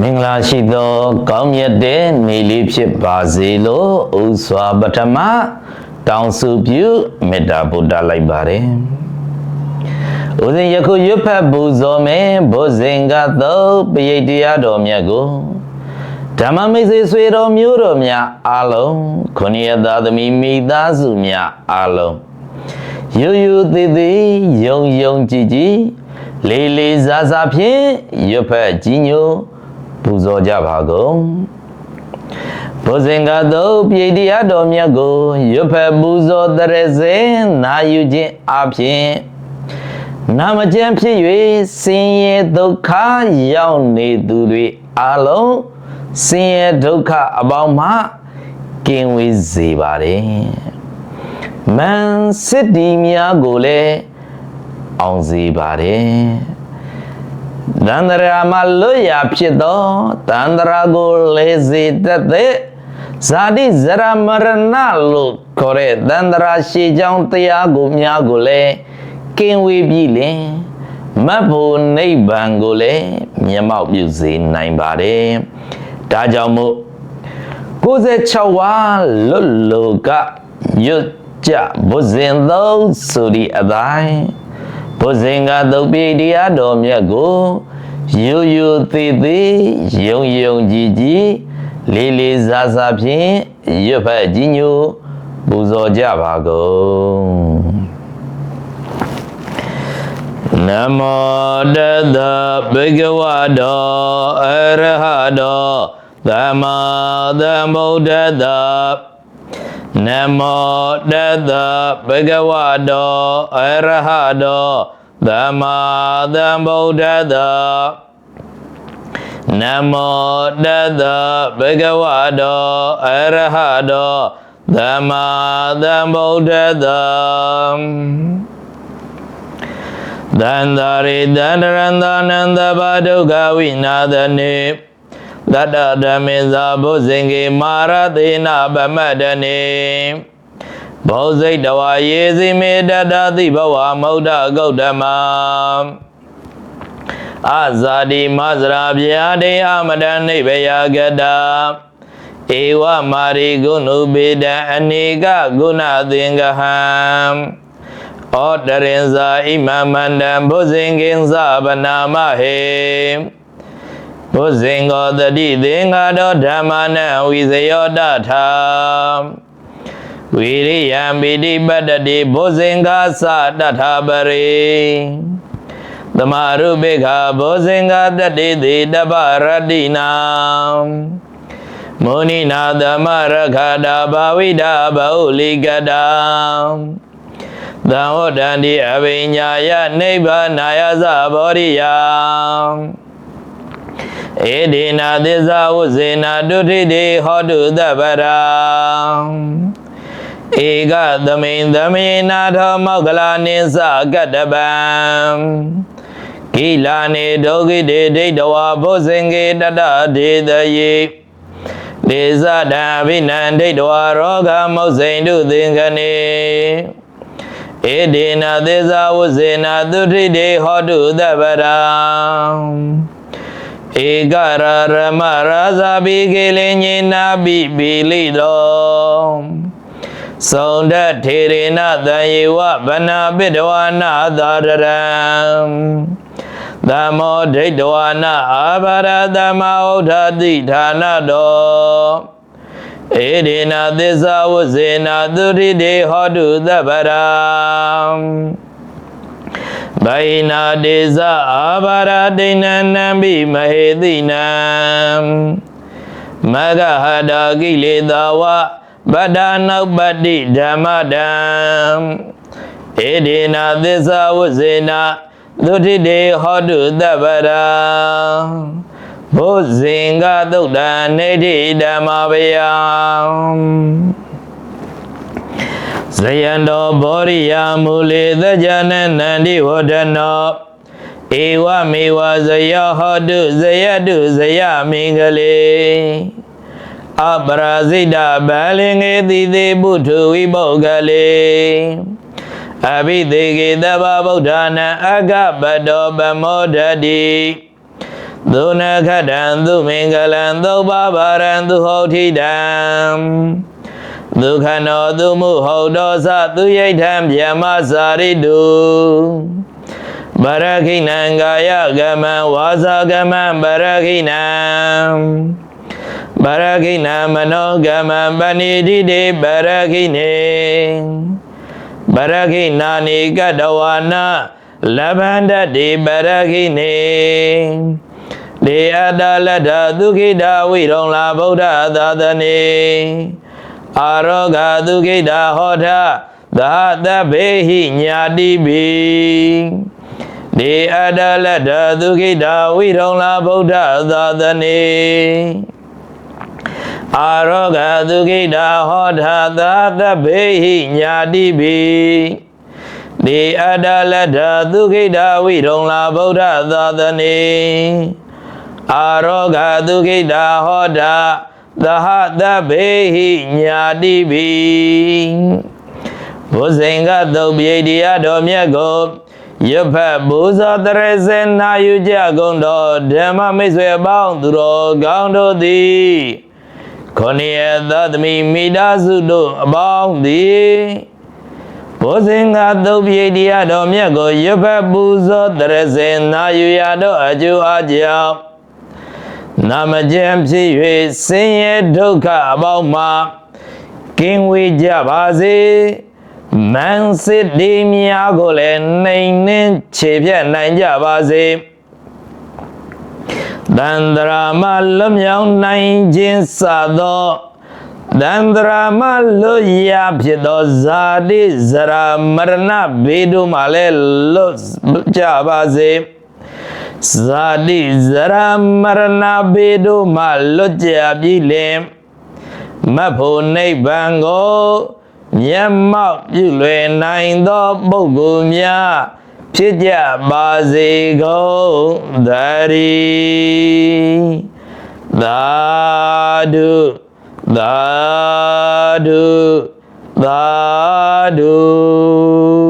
မင်္ဂလာရှိသောကောင်းမြတ်တဲ့နေ့လေးဖြစ်ပါစေလို့ဥစွာပထမတောင်းစုပြုမေတ္တာပို့တလိုက်ပါတယ်။ဦးဇင်ယခုရွတ်ဖတ်ပူဇော်မယ်ဘုဇင်ကသောပရိတ်တရားတော်မြတ်ကိုဓမ္မမိတ်ဆွေဆွေတော်မျိုးတော်များအားလုံးခொနည်းသားသမီးမိသားစုများအားလုံးယူယူသေးသေးယုံယုံကြည်ကြည်လေးလေးစားစားဖြင့်ရွတ်ဖတ်ကြီးညို ပူဇော်ကြပါကုန်ဘုဇင်ကသောပြိတ္တရားတော်မြတ်ကိုရွတ်ဖတ်ပူဇော်တရစေနာယူခြင်းအပြင်နာမကျမ်းဖြစ်၍ဆင်းရဲဒုက္ခရောက်နေသူတွေအလုံးဆင်းရဲဒုက္ခအပေါင်းမှကင်းဝေးစေပါတယ်မန်စစ်တီများကိုလည်းအောင်စေပါတယ် တန္တရာမှာလွတ်ရဖြစ်သောတန္တရာကိုလေစေတတ်တဲ့ဇာတိဇရမရဏလို့ခေါ်တဲ့တန္တရာရှေချောင်းတရားကိုများကိုလည်းကင်းဝေးပြီလင်မတ်ဖို့နိဗ္ဗာန်ကိုလည်းမျက်မှောက်ပြုစေနိုင်ပါတယ်ဒါကြောင့်မို့96ဝါလွတ်လောကရွတ်ကြဘုဇင်သောဆိုဒီအတိုင်း ဘုဇင်ကသုတ်ပြေတရားတော်မြတ်ကိုယူယူသေးသေးယုံယုံကြည်ကြည်လေးလေးစားစားဖြင့်ရွတ်ဖက်ကြီးညိုပူဇော်ကြပါကုန်နမောတတဗုဒ္ဓဝါဒောအရဟတောသမ္မာသမ္ဗုဒ္ဓတ္တ နမောတတဗုဒ္ဓဝါဒောအရဟတောသမ္မာသမ္ဗုဒ္ဓတ္တနမောတတဗုဒ္ဓဝါဒောအရဟတောသမ္မာသမ္ဗုဒ္ဓတ္တသန္တာရိတန္တရန္တာနန္တဘာဒုက္ခဝိနာသနေ တတ္တဓမ္မေသာဘုဇင်ကေမာရသေနဗမတ္တနေဘောဇိတဝါယေစီမေတတ္တသိဘဝမௌဒ္ဒဂௌတမအဇာတိမဇရာဗျာတေအမတန်နိဗ္ဗယကတာဧဝမာရိဂုဏုပေတံအနေကဂုဏသင်္ကဟံဩတရင်ဇာဣမမန္တံဘုဇင်ကင်္စဗနာမဟေ ဘုဇင်ကောတတိသင်္ဃာတောဓမ္မနံဝိဇယောတထာဝိရိယံပိတိပတ္တတိဘုဇင်္ဂသတထာပရိသမာရုပိခာဘုဇင်္ဂတတိတိတပ္ပရတ္တိနာမုနိနာသမရခတာဘာဝိဒဘௌလိကတာသံဝတ္တန္တိအဘိညာယနိဗ္ဗာနာယသဘောရိယ ဧဒေနာသစ္စာဝဇေနာတုထိတိဟောတုသဗ္ဗရာဧကသမိန်သမိန်နာထောမောက္ကလာနိသကတ္တပံကိလာနေဒုက္ခိတေဒိဋ္ဌဝါဘုဇင်္ကေတတဒေတယေဒေဇဒံအဘိနန္ဒိဋ္ဌဝါရောဂမောဇိန်တုသင်္ခနေဧဒေနသေဇာဝဇေနသုထိတေဟောတုသဗ္ဗရာ ဧကရရမရာဇာပိကေလေညေနာပိပိလိတောသုံဒထေရေနတံယေဝဗနာပိတဝနာသာရရံသမောဒိဋ္ဌဝနာအာဘာရသမဩဒတိဌာနတောဧဒေနာသစ္စာဝဇေနာသုရိတေဟောတုသဗ္ဗရာ ဘိနာဒေဇအာဘာရဒိဏနံပိမဟေတိနံမဂဟတာကိလေသာဝဗဒ္ဒနောပတ္တိဓမ္မတံဧဒေနာသစ္စာဝဇေနာသုတိတေဟောတုသဗ္ဗရာဘုဇင်္ဂသုတ်တံနေတိဓမ္မဗယံ ဇယံတော်ဘောရိယမူလေသကြနနန္တိဝဒနောဧဝမေဝဇယဟောတုဇယတုဇယမင်္ဂလေအပရာဇိတဗလင်္ကေတိတိပုထုဝိပုဂ္ဂလေအဘိသေကေတဗ္ဗဗုဒ္ဓနာအကပတောပမောဒတိသုနခတံသူမင်္ဂလံသုပ္ပဘာရံသူဟောထိတံ ဒုက္ခနောသူမှုဟုတ်တော်သသူယိဋ္ဌံဗျမစာရိတုဗရခိနံကာယကမံဝါစာကမံဗရခိနံဗရခိနံမနောကမံပဏိတိတေဗရခိနေဗရခိနာနိကတဝါနာလဗန္တတိဗရခိနေဒေအတလတ္ထဒုခိတဝိရုံလာဗုဒ္ဓသာသနေ အာရောဂဒုခိတဟောထသာတဗေဟိညာတိပိဒေအတလတ္ထဒုခိတဝိရုံလာဗုဒ္ဓသာသနေအာရောဂဒုခိတဟောထသာတဗေဟိညာတိပိဒေအတလတ္ထဒုခိတဝိရုံလာဗုဒ္ဓသာသနေအာရောဂဒုခိတာဟောတာ သဟတဘေဟိညာတိပိဘုဇင်္ဂသုတ်ပြေတရားတော်မြတ်ကိုရဖတ်ဘုဇောတရစေနာယူကြကုန်တော်ဓမ္မမိတ်ဆွေအပေါင်းသူတော်ကောင်းတို့သည်ခொနည်းသသမီမိသားစုတို့အပေါင်းသည်ဘုဇင်္ဂသုတ်ပြေတရားတော်မြတ်ကိုရဖတ်ပူဇော်တရစေနာယူရတော့အကျိုးအကြောင်း နာမကျမ်းဖြစ်၍ဆင်းရဲဒုက္ခအပေါင်းမှကင်းဝေးကြပါစေမန်စစ်ဒီများကိုလည်းနှိမ်နှင်းခြေဖြတ်နိုင်ကြပါစေတန္တရာမလွတ်မြောက်နိုင်ခြင်းစသောတန္တရာမလွတ်ရဖြစ်သောဇာတိဇရာမရဏဘေးတို့မှလည်းလွတ်ကြပါစေ ဇာတိဇရာမရဏဘေတို့မှလွတ်ကြပြီလေမတ်ဖို့နိဗ္ဗာန်ကိုမျက်မှောက်ပြုလွယ်နိုင်သောပုဂ္ဂိုလ်များဖြစ်ကြပါစေကုန်သတည်းသာဓုသာဓုသာဓု